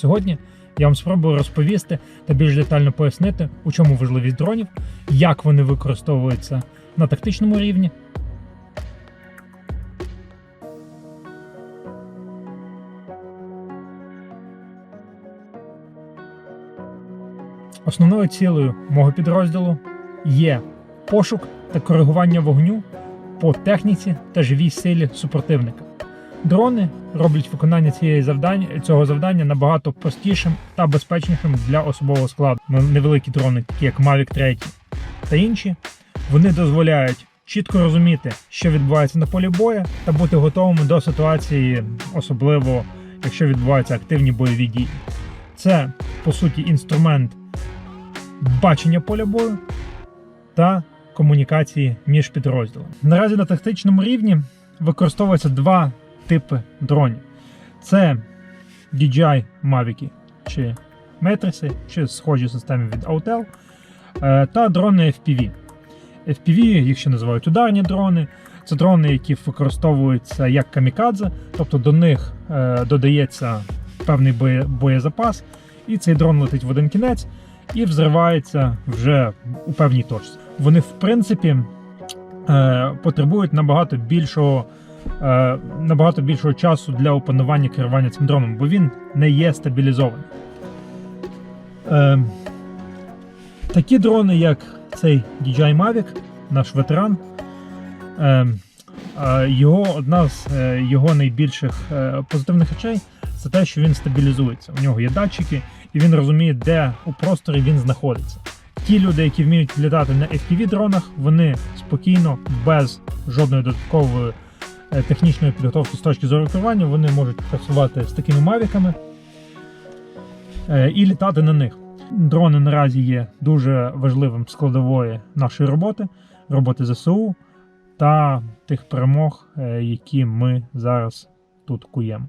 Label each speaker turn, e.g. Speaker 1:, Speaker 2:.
Speaker 1: Сьогодні я вам спробую розповісти та більш детально пояснити, у чому важливість дронів, як вони використовуються на тактичному рівні. Основною цілею мого підрозділу є пошук та коригування вогню по техніці та живій силі супротивника. Дрони роблять виконання цієї завдання цього завдання набагато простішим та безпечнішим для особового складу. Ну, Невеликі дрони, такі як Mavic 3 та інші, вони дозволяють чітко розуміти, що відбувається на полі бою, та бути готовими до ситуації, особливо якщо відбуваються активні бойові дії. Це по суті інструмент бачення поля бою та комунікації між підрозділами. Наразі на тактичному рівні використовується два типи дронів: це DJI Mavic чи Matrix, чи схожі системи від Autel, е, та дрони FPV. FPV, їх ще називають ударні дрони. Це дрони, які використовуються як камікадзе, тобто до них е, додається певний боє- боєзапас, і цей дрон летить в один кінець і взривається вже у певній точці. Вони, в принципі, е, потребують набагато більшого, набагато більшого часу для опанування керування цим дроном, бо він не є стабілізований. Е, такі дрони, як цей DJI Mavic, наш ветеран. Е, е, його, одна з е, його найбільших е, позитивних речей це те, що він стабілізується. У нього є датчики, і він розуміє, де у просторі він знаходиться. Ті люди, які вміють літати на FPV дронах, вони спокійно, без жодної додаткової е, технічної підготовки з точки зору керування, вони можуть працювати з такими мавіками е, і літати на них. Дрони наразі є дуже важливим складовою нашої роботи, роботи ЗСУ та тих перемог, е, які ми зараз тут куємо.